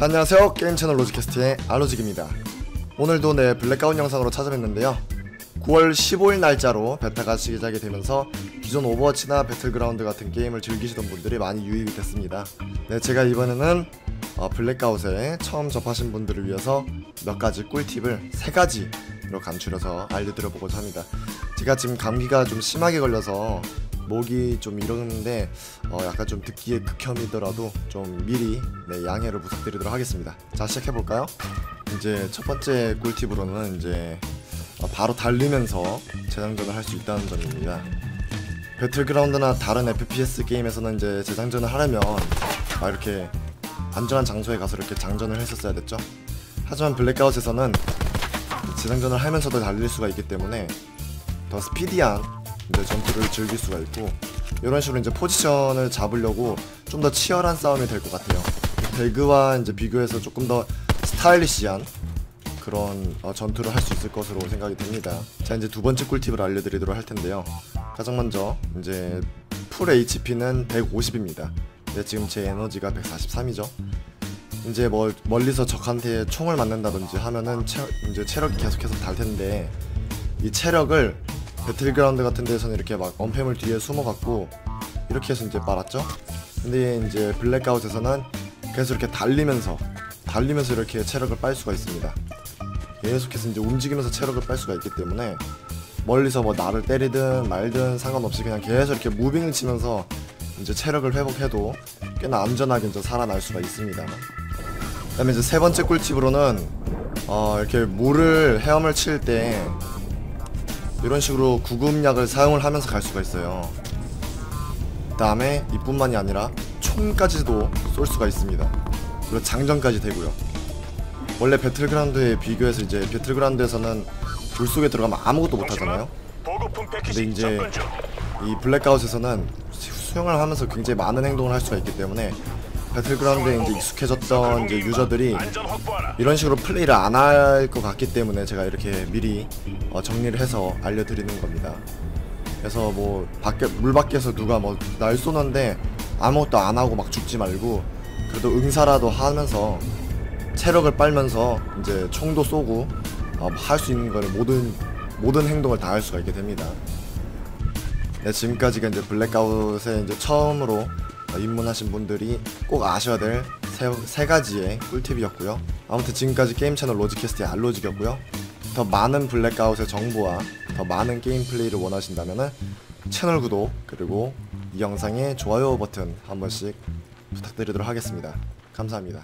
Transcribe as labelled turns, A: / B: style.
A: 자 안녕하세요. 게임 채널 로지캐스트의 알로직입니다. 오늘도 내 블랙아웃 영상으로 찾아뵙는데요. 9월 15일 날짜로 베타가 시작이 되면서 기존 오버워치나 배틀그라운드 같은 게임을 즐기시던 분들이 많이 유입이 됐습니다. 네 제가 이번에는 어, 블랙아웃에 처음 접하신 분들을 위해서 몇 가지 꿀팁을 세 가지로 간추려서 알려드려보고자 합니다. 제가 지금 감기가 좀 심하게 걸려서 목이 좀 이러는데 어, 약간 좀 듣기에 극혐이더라도 좀 미리 네, 양해를 부탁드리도록 하겠습니다. 자 시작해 볼까요? 이제 첫 번째 꿀팁으로는 이제 어, 바로 달리면서 재장전을 할 수 있다는 점입니다. 배틀그라운드나 다른 FPS 게임에서는 이제 재장전을 하려면 막 이렇게 안전한 장소에 가서 이렇게 장전을 했었어야 됐죠. 하지만 블랙아웃에서는 재장전을 하면서도 달릴 수가 있기 때문에 더 스피디한 이제 전투를 즐길 수가 있고 이런 식으로 이제 포지션을 잡으려고 좀 더 치열한 싸움이 될 것 같아요. 배그와 이제 비교해서 조금 더 스타일리시한 그런 어, 전투를 할 수 있을 것으로 생각이 됩니다. 자 이제 두 번째 꿀팁을 알려드리도록 할 텐데요. 가장 먼저 이제 풀 HP는 150입니다. 근데 지금 제 에너지가 143이죠. 이제 뭐 멀리서 적한테 총을 맞는다든지 하면은 체, 이제 체력이 계속해서 달 텐데 이 체력을 배틀그라운드 같은 데서는 이렇게 막 언팸을 뒤에 숨어갖고 이렇게 해서 이제 빨았죠. 근데 이제 블랙아웃에서는 계속 이렇게 달리면서 달리면서 이렇게 체력을 빨 수가 있습니다. 계속해서 이제 움직이면서 체력을 빨 수가 있기 때문에 멀리서 뭐 나를 때리든 말든 상관없이 그냥 계속 이렇게 무빙을 치면서 이제 체력을 회복해도 꽤나 안전하게 이제 살아날 수가 있습니다. 그 다음에 이제 세 번째 꿀팁으로는 어 이렇게 물을 헤엄을 칠 때 이런 식으로 구급약을 사용을 하면서 갈 수가 있어요. 그 다음에 이뿐만이 아니라 총까지도 쏠 수가 있습니다. 그리고 장전까지 되고요. 원래 배틀그라운드에 비교해서 이제 배틀그라운드에서는 불 속에 들어가면 아무것도 못 하잖아요.
B: 보급품 패키지
A: 근데 이제. 이 블랙아웃에서는 수영을 하면서 굉장히 많은 행동을 할 수가 있기 때문에 배틀그라운드에 이제 익숙해졌던 이제 유저들이. 이런 식으로 플레이를 안 할 것 같기 때문에 제가 이렇게 미리 어, 정리를 해서 알려드리는 겁니다. 그래서 뭐 밖에 물 밖에서 누가 뭐 날 쏘는데 아무것도 안 하고 막 죽지 말고 그래도 응사라도 하면서 체력을 빨면서 이제 총도 쏘고 어, 할수 있는 거를 모든 모든 행동을 다 할 수가 있게 됩니다. 네, 지금까지가 이제 블랙아웃에 이제 처음으로 어, 입문하신 분들이 꼭 아셔야 될 세, 세 가지의 꿀팁이었고요. 아무튼 지금까지 게임 채널 로지캐스트의 알로직이었고요. 더 많은 블랙아웃의 정보와 더 많은 게임 플레이를 원하신다면 채널 구독 그리고 이 영상에 좋아요 버튼 한 번씩 부탁드리도록 하겠습니다. 감사합니다.